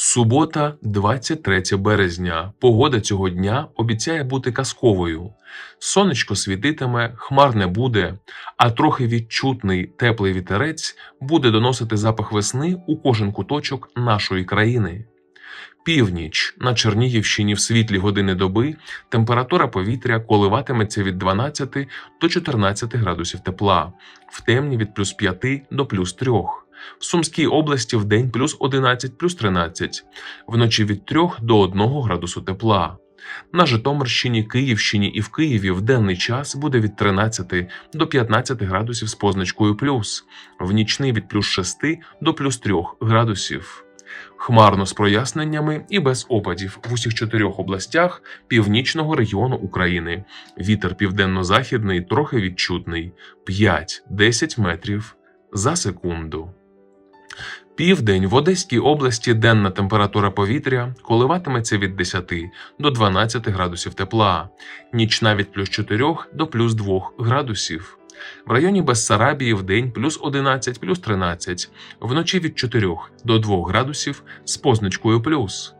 Субота, 23 березня. Погода цього дня обіцяє бути казковою. Сонечко світитиме, хмар не буде, а трохи відчутний теплий вітерець буде доносити запах весни у кожен куточок нашої країни. Північ на Чернігівщині в світлі години доби температура повітря коливатиметься від 12 до 14 градусів тепла, в темні від плюс 5 до плюс 3. В Сумській області в день плюс 11 плюс 13, вночі від 3 до 1 градусу тепла. На Житомирщині, Київщині і в Києві в денний час буде від 13 до 15 градусів з позначкою плюс, в нічний від плюс 6 до плюс 3 градусів. Хмарно з проясненнями і без опадів в усіх чотирьох областях північного регіону України. Вітер південно-західний трохи відчутний 5-10 метрів за секунду. Південь в Одеській області денна температура повітря коливатиметься від 10 до 12 градусів тепла, нічна від плюс 4 до плюс 2 градусів. В районі Бессарабії в день плюс 11 плюс 13, вночі від 4 до 2 градусів з позначкою плюс.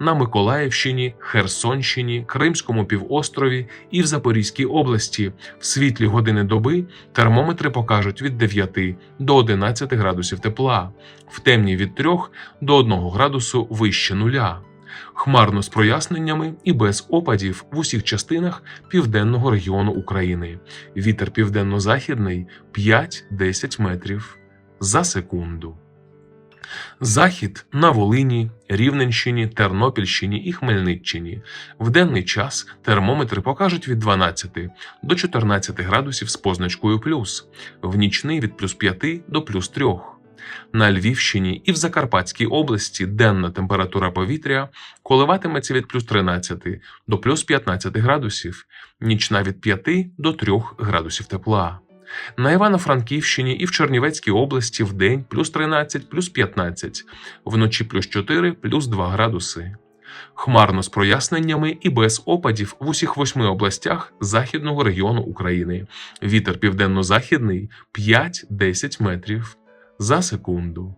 На Миколаївщині, Херсонщині, Кримському півострові і в Запорізькій області в світлі години доби термометри покажуть від 9 до 11 градусів тепла, в темні від 3 до 1 градусу вище нуля. Хмарно з проясненнями і без опадів в усіх частинах південного регіону України. Вітер південно-західний 5-10 метрів за секунду. Захід на Волині, Рівненщині, Тернопільщині і Хмельниччині. В денний час термометри покажуть від 12 до 14 градусів з позначкою плюс, в нічний від плюс 5 до плюс 3. На Львівщині і в Закарпатській області денна температура повітря коливатиметься від плюс 13 до плюс 15 градусів, нічна від 5 до 3 градусів тепла. На Івано-Франківщині і в Чернівецькій області в день плюс 13, плюс 15, вночі плюс 4, плюс 2 градуси. Хмарно з проясненнями і без опадів в усіх восьми областях західного регіону України. Вітер південно-західний 5-10 метрів за секунду.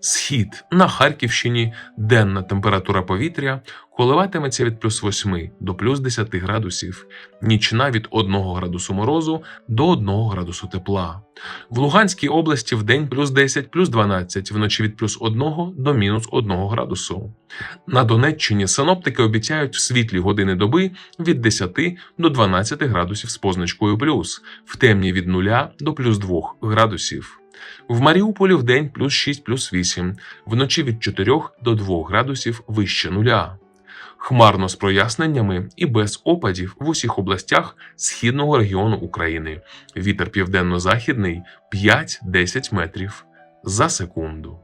Схід на Харківщині денна температура повітря коливатиметься від плюс 8 до плюс 10 градусів, нічна від 1 градусу морозу до 1 градусу тепла. В Луганській області в день плюс 10 плюс 12, вночі від плюс 1 до мінус 1 градусу. На Донеччині синоптики обіцяють в світлі години доби від 10 до 12 градусів з позначкою плюс, в темні від 0 до плюс 2 градусів. В Маріуполі в день плюс 6 плюс 8, вночі від 4 до 2 градусів вище нуля. Хмарно з проясненнями і без опадів в усіх областях східного регіону України. Вітер південно-західний 5-10 метрів за секунду.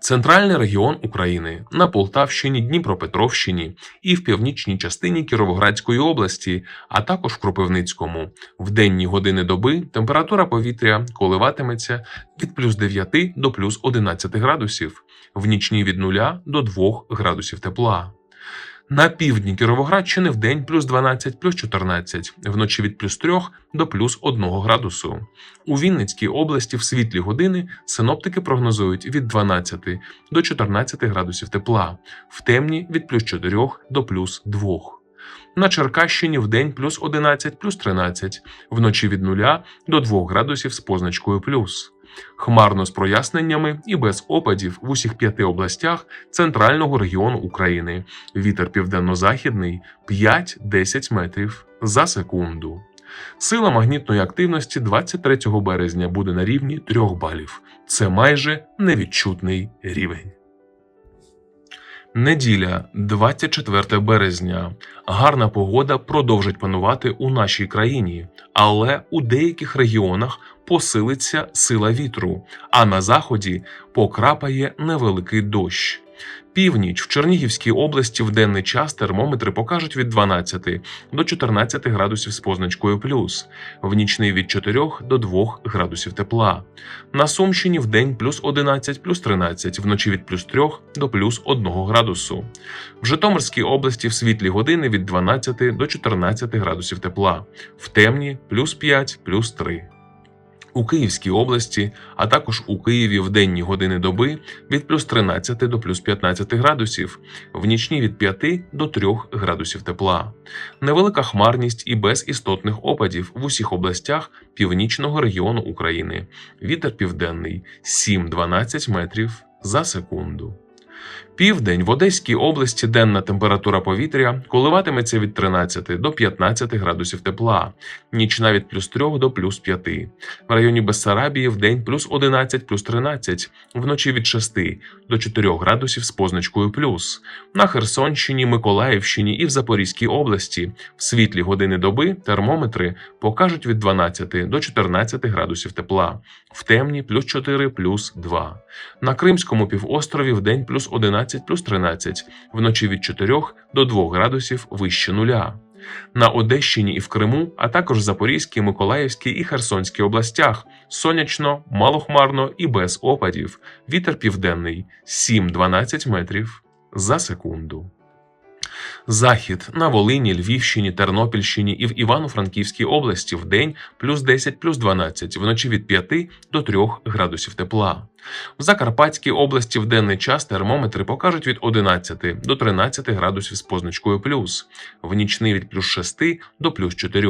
Центральний регіон України на Полтавщині, Дніпропетровщині і в північній частині Кіровоградської області, а також Кропивницькому. В денні години доби температура повітря коливатиметься від плюс 9 до плюс 11 градусів, в нічні від 0 до 2 градусів тепла. На півдні Кіровоградщини в день плюс 12, плюс 14, вночі від плюс 3 до плюс 1 градусу. У Вінницькій області в світлі години синоптики прогнозують від 12 до 14 градусів тепла, в темні від плюс 4 до плюс 2. На Черкащині в день плюс 11, плюс 13, вночі від 0 до 2 градусів з позначкою плюс. Хмарно з проясненнями і без опадів в усіх п'яти областях центрального регіону України. Вітер південно-західний 5-10 метрів за секунду. Сила магнітної активності 23 березня буде на рівні 3 балів. Це майже невідчутний рівень. Неділя, 24 березня. Гарна погода продовжить панувати у нашій країні, але у деяких регіонах посилиться сила вітру, а на заході покрапає невеликий дощ. Північ в Чернігівській області в денний час термометри покажуть від 12 до 14 градусів з позначкою плюс, в нічний від 4 до 2 градусів тепла. На Сумщині в день плюс 11, плюс 13, вночі від плюс 3 до плюс 1 градусу. В Житомирській області в світлі години від 12 до 14 градусів тепла, в темні плюс 5, плюс 3. У Київській області, а також у Києві в денні години доби від плюс 13 до плюс 15 градусів, в нічні від 5 до 3 градусів тепла. Невелика хмарність і без істотних опадів в усіх областях північного регіону України. Вітер південний 7-12 метрів за секунду. Південь в Одеській області денна температура повітря коливатиметься від 13 до 15 градусів тепла, нічна від плюс 3 до плюс 5. В районі Бессарабії в день плюс 11 плюс 13, вночі від 6 до 4 градусів з позначкою плюс. На Херсонщині, Миколаївщині і в Запорізькій області в світлі години доби термометри покажуть від 12 до 14 градусів тепла, в темні плюс 4 плюс 2. На Кримському півострові в день плюс 11 плюс 13, вночі від 4 до 2 градусів вище нуля. На Одещині і в Криму, а також Запорізькій, Миколаївській і Херсонській областях сонячно, малохмарно і без опадів. Вітер південний 7-12 метрів за секунду. Захід на Волині, Львівщині, Тернопільщині і в Івано-Франківській області в день плюс 10 плюс 12, вночі від 5 до 3 градусів тепла. В Закарпатській області в денний час термометри покажуть від 11 до 13 градусів з позначкою плюс, в нічний від плюс 6 до плюс 4.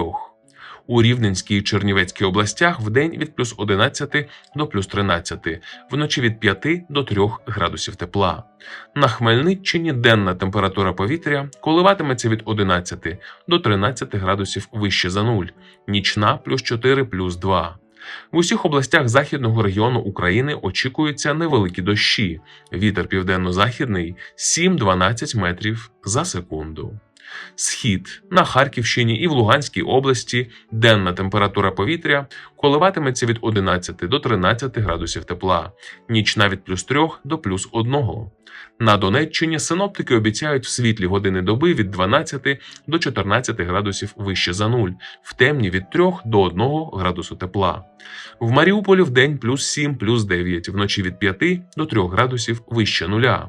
У Рівненській і Чернівецькій областях в день від плюс 11 до плюс 13, вночі від 5 до 3 градусів тепла. На Хмельниччині денна температура повітря коливатиметься від 11 до 13 градусів вище за нуль, нічна плюс 4 плюс 2. В усіх областях західного регіону України очікуються невеликі дощі. Вітер південно-західний 7-12 метрів за секунду. Схід на Харківщині і в Луганській області денна температура повітря коливатиметься від 11 до 13 градусів тепла, нічна від плюс 3 до плюс 1. На Донеччині синоптики обіцяють в світлі години доби від 12 до 14 градусів вище за нуль, в темні від 3 до 1 градусу тепла. В Маріуполі в день плюс 7, плюс 9, вночі від 5 до 3 градусів вище нуля.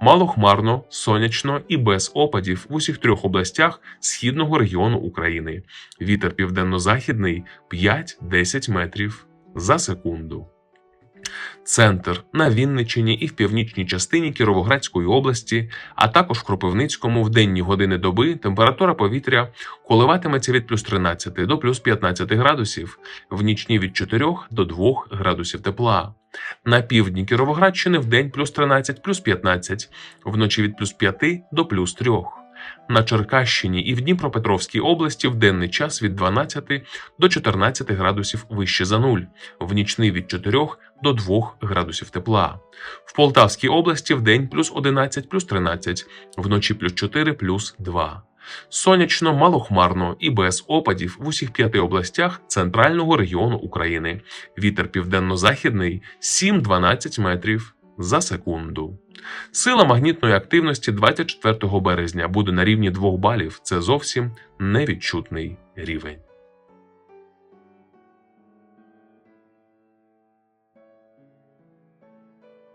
Малохмарно, сонячно і без опадів в усіх трьох областях східного регіону України. Вітер південно-західний 5-10 метрів за секунду. Центр на Вінниччині і в північній частині Кіровоградської області, а також в Кропивницькому в денні години доби температура повітря коливатиметься від плюс 13 до плюс 15 градусів, в нічні від 4 до 2 градусів тепла. На півдні Кіровоградщини в день плюс 13 плюс 15, вночі від плюс 5 до плюс 3. На Черкащині і в Дніпропетровській області в денний час від 12 до 14 градусів вище за нуль, в нічний від 4 до 2 градусів тепла. В Полтавській області в день плюс 11 плюс 13, вночі плюс 4 плюс 2. Сонячно, малохмарно і без опадів в усіх п'яти областях центрального регіону України. Вітер південно-західний 7-12 метрів за секунду. Сила магнітної активності 24 березня буде на рівні 2 балів. Це зовсім невідчутний рівень.